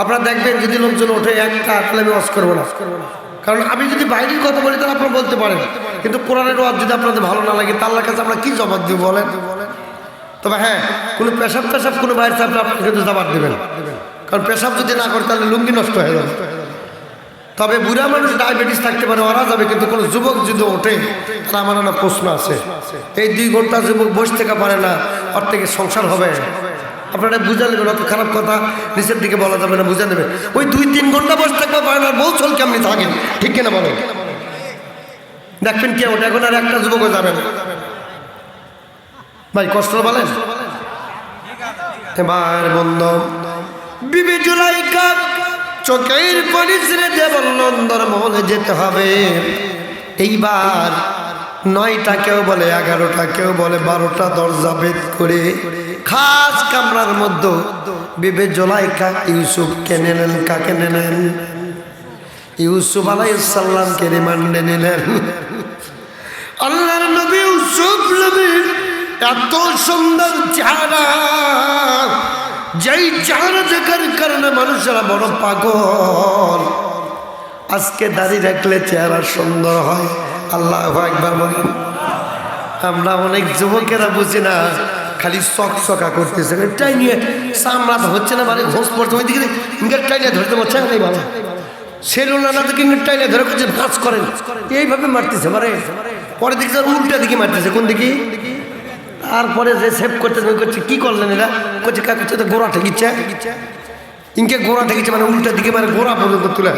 আপনারা দেখবেন যদি লোকজন ওঠে একটা, তাহলে আমি ওয়াজ করব না। কারণ আমি যদি বাইরের কথা বলি, তাহলে আপনারা বলতে পারেন। কিন্তু কোরআনের ওয়াজ যদি আপনাদের ভালো না লাগে তার কাছে আমরা কি জবাব দিব বলেন? তবে হ্যাঁ কোনো পেশাব টেশাব কোনো বাইরে থাকলে আপনি কিন্তু জবাব দেবেন। কারণ পেশাব যদি না করে, তাহলে লুঙ্গি নষ্ট হয়ে যাবে। তবে বুড়া মানুষ ডায়াবেটিস থাকতে পারে, ওরা যাবে, কিন্তু কোনো যুবক যদি ওঠে, তাহলে আমার প্রশ্ন আছে। এই দুই ঘণ্টা যুবক বসে থেকে পারে না, ওর থেকে সংসার হবে? আপনারা বুঝা নেবেন অত খারাপ কথা, নিচের দিকে বলা যাবে না বুঝে নেবেন ওই দুই তিন ঘণ্টা বসে থাকতে পারে না বউ চল কেমনি থাকেন ঠিক কিনা বলেন? দেখবেন কে ওটা এখন আর একটা যুবকও যাবে না। ভাই, কষ্ট বলেন? এবার বন্ধ। বিবে জুলাই কাপ চোখের পরিশ্রে দেবন্দর মহলে যেতে হবে। এইবার নয়টা কেউ বলে এগারোটা, কেউ বলে বারোটা দরজা ভেদ করে। খাস কামরার মধ্যে বিবে জোলাইকা ইউসুফকে নিলেন কাকে নিলেন ইউসুফ আলাইসাল্লামকে রিমান্ডে নিলেন। আল্লাহর নবী, ইউসুফ নবীর এত সুন্দর চেহারা। যেই চেহারা দেখার কারণে মানুষেরা বড় পাগল। আজকে দাড়ি রাখলে চেহারা সুন্দর হয়। আল্লাহ একবার বলেন। আমরা অনেক যুবকেরা বুঝি না, খালি চক চকা করতেছে। এটাই নিয়ে চামড়া হচ্ছে না মানে ঘোষ পড়ছে। ওই দিকে টাইনে ধরতে পারছে বাবা না ইঙ্গের টাইনে ধরে করছে করেন। এইভাবে মারতেছে মানে পরে দেখছে উল্টা দিকে মারতেছে, কোন দিকে? তারপরে যে সেভ করতে করছে, কি করলেন এরা? করছে কাকু তো গোড়া ঠেকিচ্ছে ইনকে গোড়া ঠেকিচ্ছে মানে উল্টা দিকে মানে গোড়া পর্যন্ত তুলে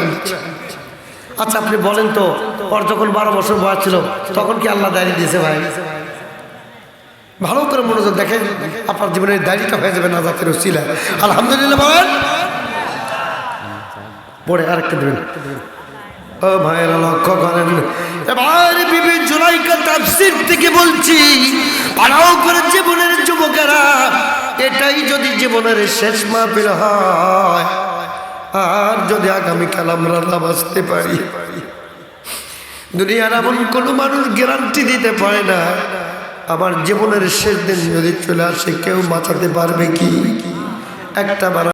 আচ্ছা আপনি বলেন তো ওর যখন বারো বছর বয়স ছিল, তখন কি আল্লাহ দাঁড়িয়ে দিয়েছে ভাই? ভালো করে মনোযোগ দেখেন আপনার জীবনের দাড়িটা হয়ে যাবে না জাতের উচিলা আলহামদুলিল্লাহ বলেন। পরে আরেকটা দেবেন। ও ভাইয়েরা, লক্ষ্য করেন। এবার থেকে বলছি করে এটাই যদি শেষ আর যদি আগামীকাল আমরা না বাঁচতে পারি। দুনিয়ার এমন কোনো মানুষ গ্যারান্টি দিতে পারে না। আমার জীবনের শেষ দিন যদি চলে আসে, কেউ বাঁচাতে পারবে কি? একটা